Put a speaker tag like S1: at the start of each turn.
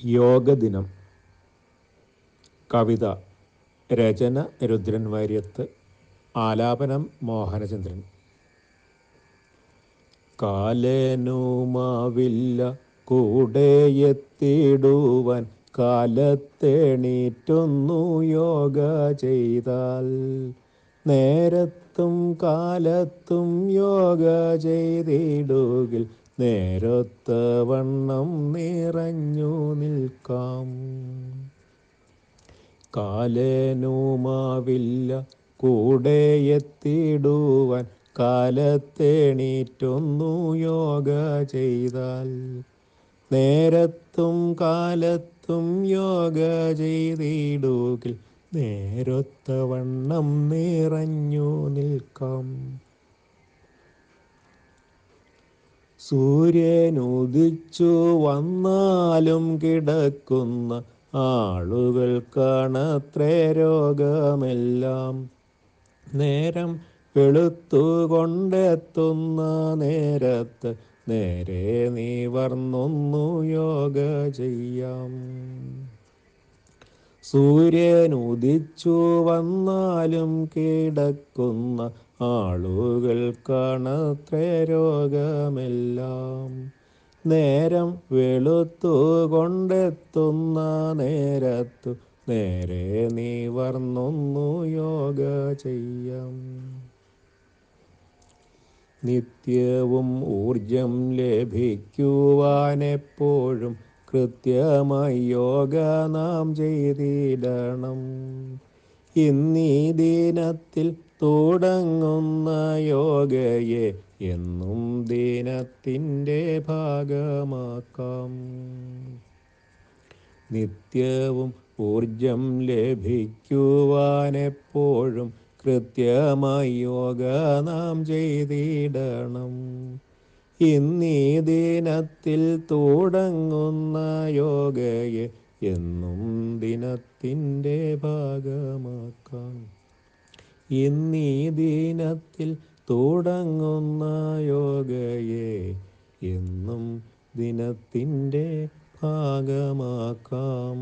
S1: യോഗദിനം. കവിത രചന രുദ്രൻ വാര്യത്ത് ആലാപനം മോഹനചന്ദ്രൻ. കാലേനുമാവില്ല കൂടെ എത്തിടുവാൻ കാലത്തെണീറ്റൊന്നു യോഗ ചെയ്താൽ നേരത്തും കാലത്തും യോഗ ചെയ്തിടുകിൽ നേരൊത്ത വണ്ണം നിറഞ്ഞു നിൽക്കാം. കാലേനുമാവില്ല കൂടെ എത്തിയിടുവാൻ കാലത്തേണീറ്റൊന്നു യോഗ ചെയ്താൽ. നേരത്തും കാലത്തും യോഗ ചെയ്തിടുകിൽ നേരത്തവണ്ണം നിറഞ്ഞു നിൽക്കാം. സൂര്യനുദിച്ചു വന്നാലും കിടക്കുന്ന ആളുകൾക്കാണത്രേ രോഗമെല്ലാം. നേരം വെളുത്തുകൊണ്ടെത്തുന്ന നേരത്ത് നേരെ നീ വർന്നൊന്നു യോഗ ചെയ്യാം. സൂര്യനുദിച്ചു വന്നാലും കിടക്കുന്ന ആളുകൾക്കാണത്രേ രോഗമെല്ലാം. നേരം വെളുത്തു കൊണ്ടെത്തുന്ന നേരത്തു നേരെ നിവർന്നൊന്നു യോഗ ചെയ്യാം. നിത്യവും ഊർജം ലഭിക്കുവാനെപ്പോഴും കൃത്യമായി യോഗ നാം ചെയ്തിടണം. ഇന്നീ ദിനത്തിൽ തുടങ്ങുന്ന യോഗയെ എന്നും ദിനത്തിന്റെ ഭാഗമാക്കാം. നിത്യവും ഊർജം ലഭിക്കുവാനെപ്പോഴും കൃത്യമായി യോഗ നാം ചെയ്തിടണം. ഇന്നീ ദിനത്തിൽ തുടങ്ങുന്ന യോഗയെ എന്നും ദിനത്തിന്റെ ഭാഗമാക്കാം. ഇന്നീ ദിനത്തിൽ തുടങ്ങുന്ന യോഗയെ എന്നും ദിനത്തിന്റെ ഭാഗമാക്കാം.